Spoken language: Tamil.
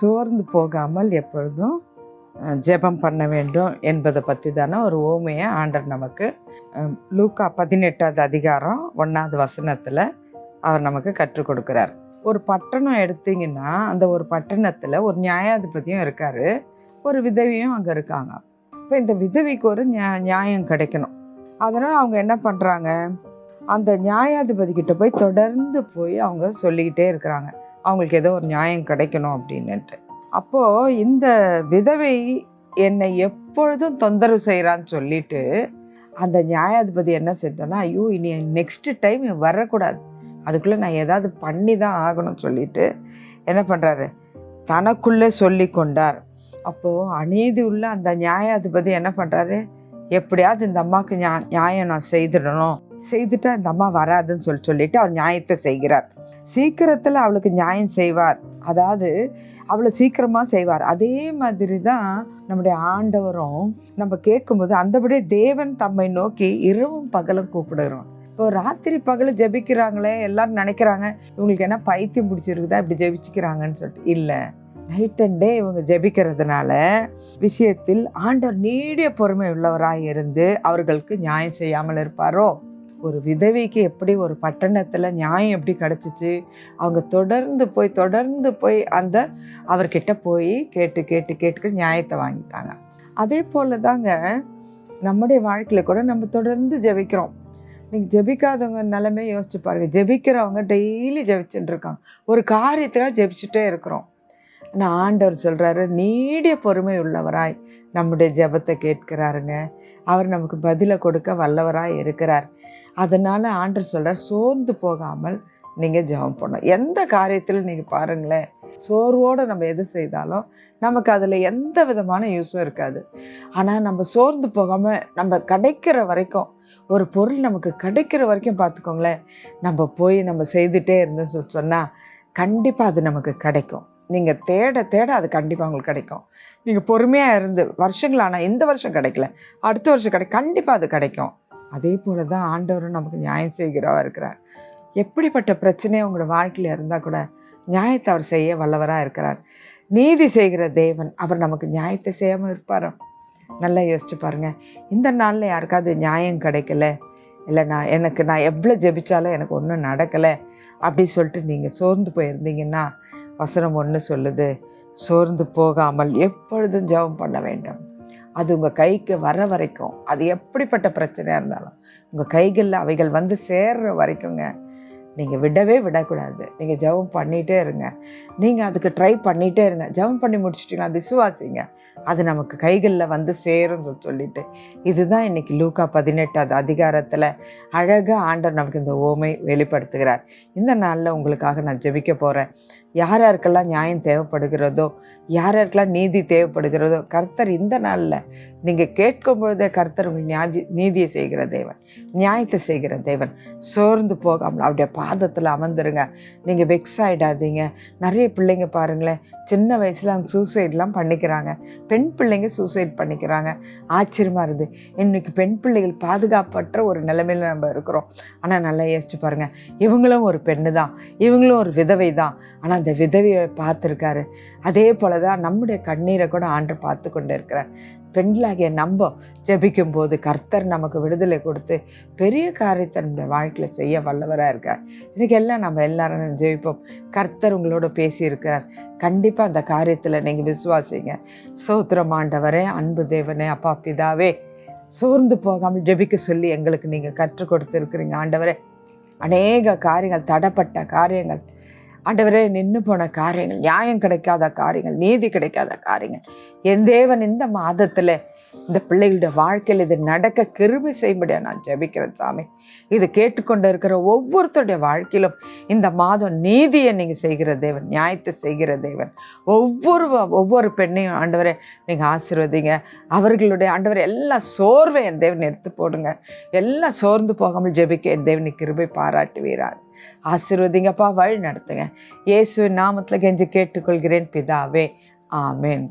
சோர்ந்து போகாமல் எப்பொழுதும் ஜெபம் பண்ண வேண்டும் என்பதை பற்றி தானே ஒரு ஓமையை ஆண்டர் நமக்கு லூக்கா பதினெட்டாவது அதிகாரம் ஒன்றாவது வசனத்தில் அவர் நமக்கு கற்றுக் கொடுக்குறார். ஒரு பட்டணம் எடுத்தீங்கன்னா அந்த ஒரு பட்டணத்தில் ஒரு நியாயாதிபதியும் இருக்கார் ஒரு விதவியும் அங்கே இருக்காங்க. இப்போ இந்த விதவிக்கு ஒரு நியா நியாயம் கிடைக்கணும். அதனால் அவங்க என்ன பண்ணுறாங்க அந்த நியாயாதிபதி கிட்ட போய் தொடர்ந்து போய் அவங்க சொல்லிக்கிட்டே இருக்கிறாங்க. அவங்களுக்கு ஏதோ ஒரு நியாயம் கிடைக்கணும் அப்படின்னுட்டு. அப்போது இந்த விதவை என்னை எப்பொழுதும் தொந்தரவு செய்கிறான்னு சொல்லிட்டு அந்த நியாயாதிபதி என்ன செஞ்சோன்னா ஐயோ இனி நெக்ஸ்ட்டு டைம் வரக்கூடாது. அதுக்குள்ளே நான் ஏதாவது பண்ணி தான் ஆகணும்னு சொல்லிட்டு என்ன பண்ணுறாரு தனக்குள்ளே சொல்லி கொண்டார். அப்போது அநீதி உள்ள அந்த நியாயாதிபதி என்ன பண்ணுறாரு எப்படியாவது இந்த அம்மாவுக்கு நியா நியாயம் நான் செய்திடணும். செய்துட்டா இந்த அம்மா வராதுன்னு சொல்லி சொல்லிட்டு அவர் நியாயத்தை செய்கிறார். சீக்கிரத்தில் அவளுக்கு நியாயம் செய்வார். அதாவது அவ்வளோ சீக்கிரமாக செய்வார். அதே மாதிரி தான் நம்முடைய ஆண்டவரும் நம்ம கேட்கும்போது அந்தபடி தேவன் தம்மை நோக்கி இரவும் பகலும் கூப்பிடுகிறோம். இப்போ ராத்திரி பகல் ஜெபிக்கிறாங்களே எல்லாரும் நினைக்கிறாங்க இவங்களுக்கு என்ன பைத்தியம் பிடிச்சிருக்குதா இப்படி ஜபிச்சுக்கிறாங்கன்னு சொல்லிட்டு. இல்லை. நைட் அண்ட் டே இவங்க ஜெபிக்கிறதுனால விஷயத்தில் ஆண்டவர் நீடிய பொறுமை உள்ளவராக இருந்து அவர்களுக்கு நியாயம் செய்யாமல் இருப்பாரோ? ஒரு விதவிக்கு எப்படி ஒரு பட்டணத்தில் நியாயம் எப்படி கிடச்சிச்சு? அவங்க தொடர்ந்து போய் தொடர்ந்து போய் அந்த அவர்கிட்ட போய் கேட்டு கேட்டு கேட்டு நியாயத்தை வாங்கிட்டாங்க. அதே போல் தாங்க நம்முடைய வாழ்க்கையில் கூட நம்ம தொடர்ந்து ஜெபிக்கிறோம். நீங்கள் ஜெபிக்காதவங்க நிலமே யோசிச்சு பாருங்கள் ஜெபிக்கிறவங்க டெய்லி ஜெபிச்சுட்டு இருக்காங்க. ஒரு காரியத்துக்காக ஜெபிச்சுட்டே இருக்கிறோம். ஆனால் ஆண்டவர் சொல்கிறாரு நீடிய பொறுமை உள்ளவராய் நம்முடைய ஜெபத்தை கேட்கிறாருங்க. அவர் நமக்கு பதிலை கொடுக்க வல்லவராக இருக்கிறார். அதனால் ஆண்டர் சொல்கிறார் சோர்ந்து போகாமல் நீங்கள் ஜெபம் பண்ணணும். எந்த காரியத்தில் நீங்கள் பாருங்களேன் சோர்வோடு நம்ம எது செய்தாலும் நமக்கு அதில் எந்த விதமான யூஸும் இருக்காது. ஆனால் நம்ம சோர்ந்து போகாமல் நம்ம கிடைக்கிற வரைக்கும் ஒரு பொருள் நமக்கு கிடைக்கிற வரைக்கும் பார்த்துக்கோங்களேன் நம்ம போய் நம்ம செய்துட்டே இருந்தோம்னு சொல்லி சொன்னால் கண்டிப்பாக அது நமக்கு கிடைக்கும். நீங்கள் தேட தேட அது கண்டிப்பாக உங்களுக்கு கிடைக்கும். நீங்கள் பொறுமையாக இருந்து வருஷங்கள் ஆனால் இந்த வருஷம் கிடைக்கல அடுத்த வருஷம் கிடை கண்டிப்பாக அது கிடைக்கும். அதே போல தான் ஆண்டவரும் நமக்கு நியாயம் செய்கிறவா இருக்கிறார். எப்படிப்பட்ட பிரச்சனையும் உங்களோட வாழ்க்கையில் இருந்தால் கூட நியாயத்தை அவர் செய்ய வல்லவராக இருக்கிறார். நீதி செய்கிற தேவன் அவர் நமக்கு நியாயத்தை செய்யாமல் இருப்பாரோ? நல்லா யோசிச்சு பாருங்கள் இந்த நாளில் யாருக்காவது நியாயம் கிடைக்கல? இல்லை நான் எனக்கு நான் எவ்வளோ ஜெபிச்சாலும் எனக்கு ஒன்றும் நடக்கலை அப்படி சொல்லிட்டு நீங்கள் சோர்ந்து போயிருந்தீங்கன்னா வசனம் ஒன்று சொல்லுது. சோர்ந்து போகாமல் எப்பொழுதும் ஜெபம் பண்ண வேண்டும். அது உங்கள் கைக்கு வர வரைக்கும். அது எப்படிப்பட்ட பிரச்சனையாக இருந்தாலும். உங்கள் கைகளில் அவைகள் வந்து சேர்ற வரைக்குங்க நீங்கள் விடவே விடக்கூடாது. நீங்கள் ஜெபம் பண்ணிகிட்டே இருங்க. நீங்கள் அதுக்கு ட்ரை பண்ணிகிட்டே இருங்க. ஜெபம் பண்ணி முடிச்சிட்டிங்களா விசுவாசிங்க. அது நமக்கு கைகளில் வந்து சேரும் சொல்லிட்டு. இதுதான் இன்றைக்கி லூக்கா பதினெட்டாவது அதிகாரத்தில் அழகாக ஆண்டவர் நமக்கு இந்த ஓமை வெளிப்படுத்துகிறார். இந்த நாளில் உங்களுக்காக நான் ஜெபிக்க போகிறேன் யார் யாருக்கெல்லாம் நியாயம் தேவைப்படுகிறதோ யார் யாருக்கெல்லாம் நீதி தேவைப்படுகிறதோ கர்த்தர் இந்த நாளில் நீங்கள் கேட்கும் பொழுதே கர்த்தர் உங்கள் நியாதி நீதியை செய்கிற தேவன் நியாயத்தை செய்கிற தேவன். சோர்ந்து போகாமல் அப்படியே பா பாதத்தில் அமர்ந்துருங்க. நீங்கள் வெக்ஸ் ஆகிடாதீங்க நிறைய பிள்ளைங்க பாருங்களேன் சின்ன வயசில் அவங்க சூசைட்லாம் பண்ணிக்கிறாங்க. பெண் பிள்ளைங்க சூசைட் பண்ணிக்கிறாங்க. ஆச்சரியமாக இருக்குது. இன்னைக்கு பெண் பிள்ளைகள் பாதுகாப்பற்ற ஒரு நிலைமையில் நம்ம இருக்கிறோம். ஆனால் நல்லா யோசிச்சு பாருங்கள் இவங்களும் ஒரு பெண்ணு தான். இவங்களும் ஒரு விதவை தான். ஆனால் அந்த விதவையை பார்த்துருக்காரு. அதே போல தான் நம்முடைய கண்ணீரை கூட ஆண்டு பார்த்து கொண்டு இருக்கிறார். பெண்களாகிய நம்ம ஜெபிக்கும் போது கர்த்தர் நமக்கு விடுதலை கொடுத்து பெரிய காரியத்தை நம்முடைய வாழ்க்கையில் செய்ய வல்லவராக இருக்கார். இன்றைக்கி எல்லாம் நம்ம எல்லாரும் ஜெபிப்போம். கர்த்தர் உங்களோட பேசியிருக்கிறார். கண்டிப்பாக அந்த காரியத்தில் நீங்கள் விசுவாசிங்க. சோத்திரமாண்டவரே அன்பு தேவனே அப்பா பிதாவே சோர்ந்து போகாமல் ஜெபிக்க சொல்லி எங்களுக்கு நீங்கள் கற்றுக் கொடுத்துருக்குறீங்க. ஆண்டவரே அநேக காரியங்கள் தடப்பட்ட காரியங்கள் ஆண்டவரே நின்று போன காரியங்கள் நியாயம் கிடைக்காத காரியங்கள் நீதி கிடைக்காத காரியங்கள். என் தேவன் இந்த மாதத்தில் இந்த பிள்ளைகளுடைய வாழ்க்கையில் இது நடக்க கிருமி செய்யும்படியாக நான் ஜெபிக்கிறேன் சாமி. இது கேட்டுக்கொண்டு இருக்கிற ஒவ்வொருத்தருடைய வாழ்க்கையிலும் இந்த மாதம் நீதியை நீங்கள் செய்கிற தேவன் நியாயத்தை செய்கிற தேவன். ஒவ்வொரு ஒவ்வொரு பெண்ணையும் ஆண்டவரை நீங்கள் ஆசீர்வதிங்க. அவர்களுடைய ஆண்டவரை எல்லா சோர்வை என் தேவன் எடுத்து போடுங்க. எல்லாம் சோர்ந்து போகாமல் ஜெபிக்க என் தேவனை கிருபை பாராட்டுவீராக. ஆசீர்வதிங்கப்பா வழி நடத்துங்க. இயேசுவின் நாமத்தில் கெஞ்சு கேட்டுக்கொள்கிறேன். பிதாவே ஆமேன்.